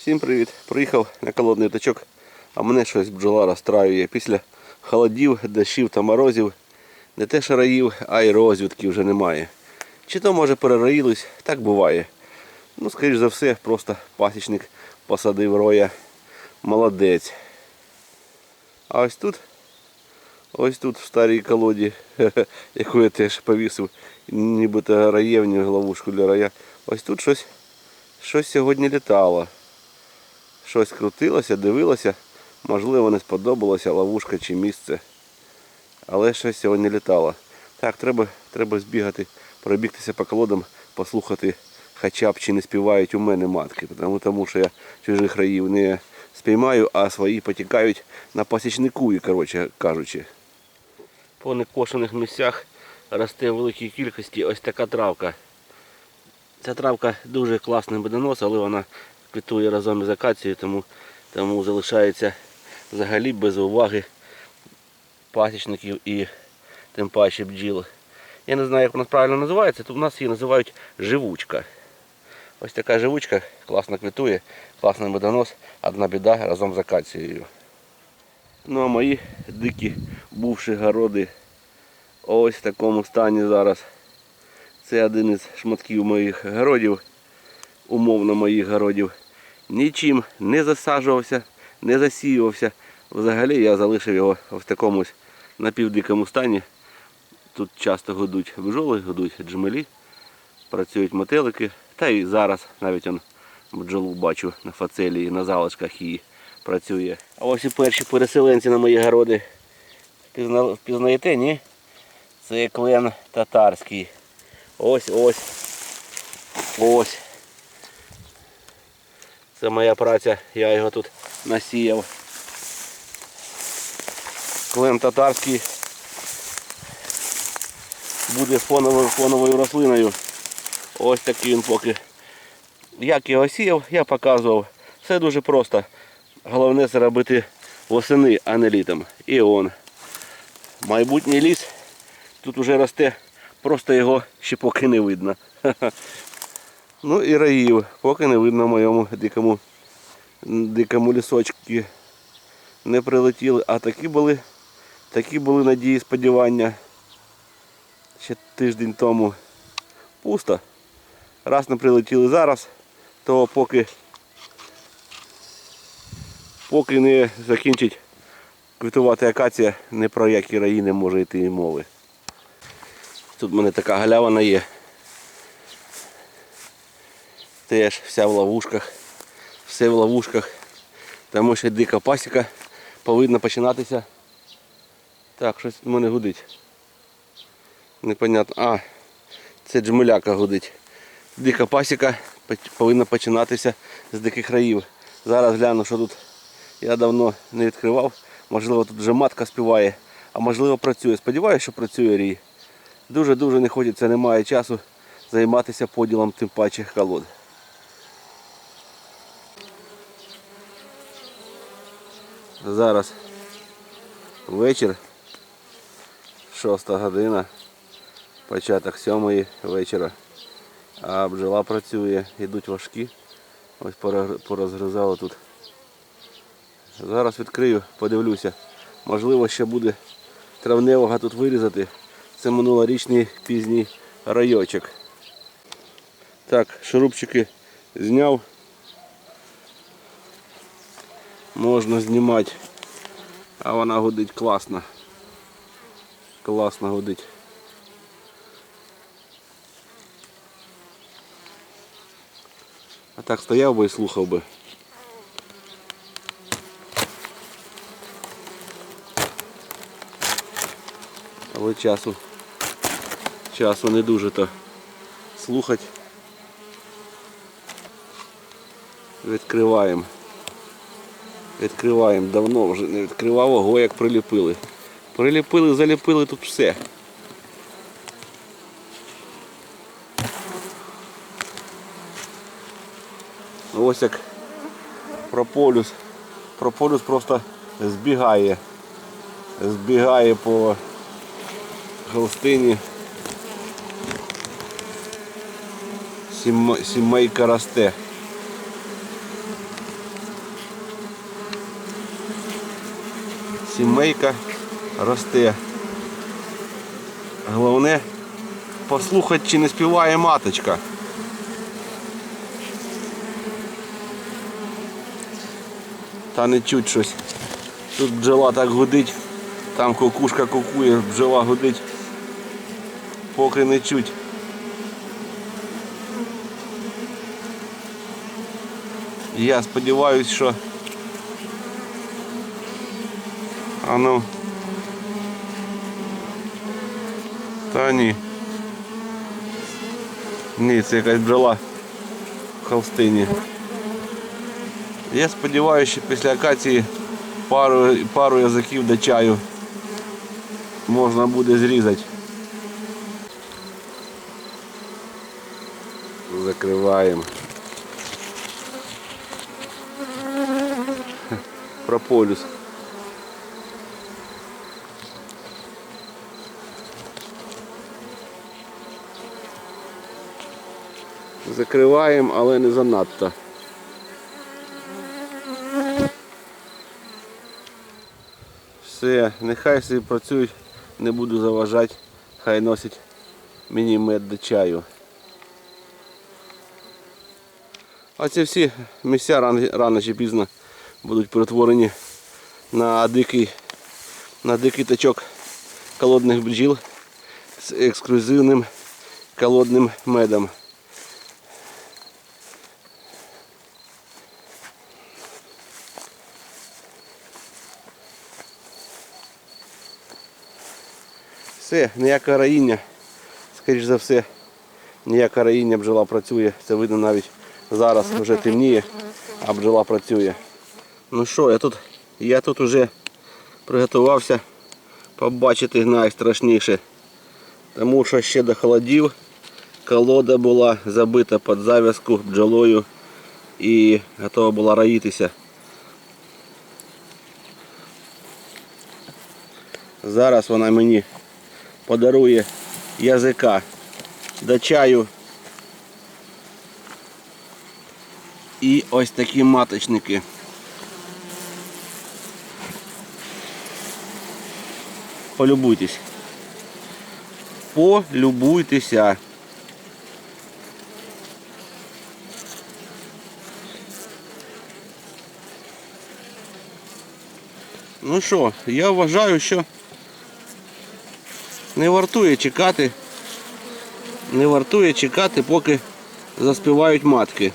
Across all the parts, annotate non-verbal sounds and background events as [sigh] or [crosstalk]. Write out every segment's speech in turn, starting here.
Всім привіт! Приїхав на колодний точок, а мене щось бджола розстраює. Після холодів, дощів та морозів не те що раїв, а й розвідки вже немає. Чи то може перероїлись, так буває. Ну, скоріш за все, просто пасічник посадив роя. Молодець. А ось тут, ось тут в старій колоді, [laughs] яку я теж повісив, нібито раєвню ловушку для рая. Ось тут щось, щось сьогодні літало. Щось крутилося, дивилося, можливо, не сподобалося ловушка чи місце. Але щось сьогодні літало. Так, треба, треба збігати, пробігтися по колодам, послухати хоча б чи не співають у мене матки. Тому, тому що я чужих раїв не спіймаю, а свої потікають на пасічнику, коротше кажучи. По некошених місцях росте в великій кількості ось така травка. Ця травка дуже класний медонос, але вона квітує разом із акацією, тому, тому залишається взагалі без уваги пасічників і тим паче бджіл. Я не знаю, як вона правильно називається, тут у нас її називають живучка. Ось така живучка класно квітує, класний медонос, одна біда разом з акацією. Ну а мої дикі бувші городи ось в такому стані зараз. Це один із шматків моїх городів, умовно моїх городів. Нічим не засаджувався, не засіювався. Взагалі я залишив його в такому напівдикому стані. Тут часто годуть бджоли, годуть джмелі, працюють мотелики. Та і зараз навіть он бджолу бачу на фацелії, на залишках її працює. А ось і перші переселенці на мої городи. Впізна- Впізнаєте, ні? Це клен татарський. Ось ось. Ось. Це моя праця, я його тут насіяв. Клен татарський буде фоновою, фоновою рослиною. Ось такий він поки. Як його сіяв, я показував. Все дуже просто. Головне це робити восени, а не літом. І он. Майбутній ліс тут уже росте, просто його ще поки не видно. [laughs] Ну і раїв, поки не видно в моєму дикому, дикому лісочку. Не прилетіли, а такі були, такі були надії, сподівання. Ще тиждень тому пусто. Раз не прилетіли зараз, то поки, поки не закінчить квітувати акація, ні про які раї не може йти і мови. Тут в мене така галявина є. Теж вся в ловушках. Все в ловушках. Тому що дика пасіка повинна починатися. Так, щось в мене гудить. Непонятно. А, це джмеляка гудить. Дика пасіка повинна починатися з диких раїв. Зараз гляну, що тут я давно не відкривав. Можливо, тут вже матка співає, а можливо працює. Сподіваюся, що працює рій. Дуже-дуже не хочеться, немає часу займатися поділом тим паче колод. Зараз вечір, шоста година, початок сьомої вечора. А бджола працює, йдуть важкі. Ось порозгризало тут. Зараз відкрию, подивлюся. Можливо, ще буде травневого тут вирізати. Це минулорічний пізній райочок. Так, шурупчики зняв. Можна знімати. А вона гудить класно. Класно гудить. А так стояв би і слухав би. Але часу, часу не дуже то слухати. Відкриваємо. Відкриваємо давно вже не відкривав ого, як приліпили. Приліпили, заліпили тут все. Ось як прополюс. Прополюс просто збігає. Збігає по холстині. Сім- Сімейка росте. Сімейка росте. Головне послухати, чи не співає маточка. Та не чуть щось. Тут бджола так гудить, там кукушка кукує, бджола гудить. Поки не чуть. Я сподіваюся, що а ну. Та ні. Ні, це якась бджола в холстині. Я сподіваюся, що після акації пару, пару язиків до чаю можна буде зрізати. Закриваємо. Прополюс. Закриваємо, але не занадто. Все, нехай собі працюють, не буду заважати, хай носять мені мед до чаю. А ці всі місця рано, чи пізно будуть перетворені на дикий, на дикий тачок колодних бджіл з ексклюзивним колодним медом. Все, ніяке раїння, скоріш за все, ніяка раїння бджола працює. Це видно навіть зараз вже темніє, а бджола працює. Ну що, я тут, я тут вже приготувався побачити найстрашніше. Тому що ще до холодів колода була забита під зав'язку бджолою і готова була раїтися. Зараз вона мені подарує язика до чаю. І ось такі маточники. Полюбуйтесь. Полюбуйтеся. Ну що, я вважаю, що не вартує чекати, не вартує чекати, поки заспівають матки.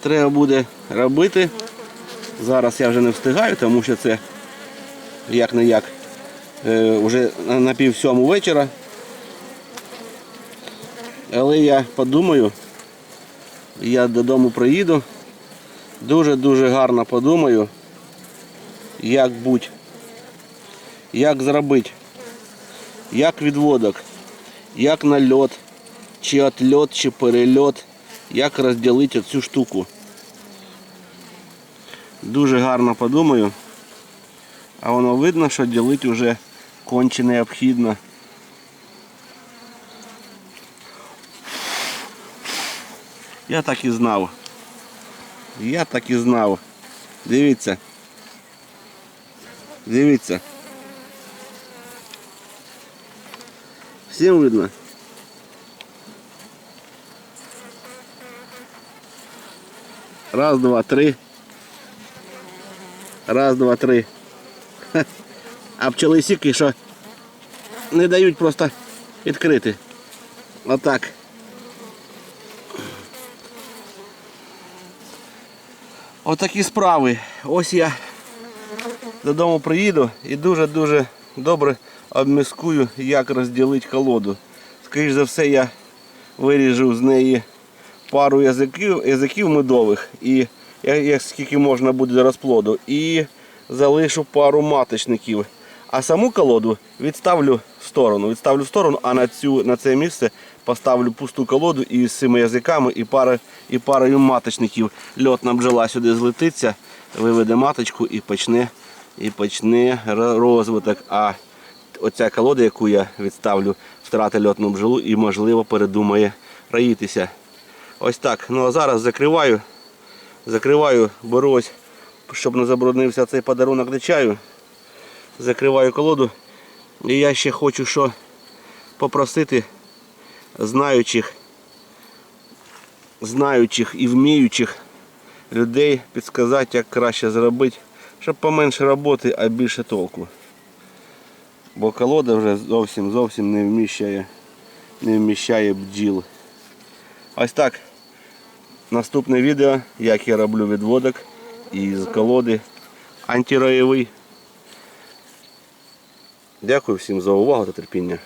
Треба буде робити. Зараз я вже не встигаю, тому що це як не як вже на пів сьому вечора. Але я подумаю, я додому приїду, дуже-дуже гарно подумаю, як будь, як зробити, як відводок, як нальот, чи отльот, чи перельот, як розділити цю штуку. Дуже гарно подумаю. А воно видно, що ділити вже конче необхідно. Я так і знав. Я так і знав. Дивіться. Дивіться. Всім видно? Раз, два, три. Раз, два, три. [laughs] А пчели сіки, що не дають просто відкрити. Отак. Отакі справи. Ось я додому приїду і дуже-дуже добре обміскую, як розділити колоду. Скоріше за все, я виріжу з неї пару язиків, язиків медових, і як скільки можна буде розплоду, і залишу пару маточників. А саму колоду відставлю в сторону. Відставлю в сторону, а на, цю, на це місце поставлю пусту колоду із цими язиками і, пари, і парою маточників. Льотна бджола сюди злетиться, виведе маточку і почне, і почне розвиток. А оця колода, яку я відставлю, втратить льотну бджолу і, можливо, передумає раїтися. Ось так. Ну а зараз закриваю. Закриваю, беру щоб не забруднився цей подарунок до чаю. закриваю колоду. І я ще хочу що попросити знаючих, знаючих і вміючих людей підказати, як краще зробити, щоб поменше роботи, а більше толку. Бо колода вже зовсім зовсім не вміщає, не вміщає бджіл. Ось так. Наступне відео, як я роблю відводок із колоди антироєвий. Дякую всім за увагу та терпіння.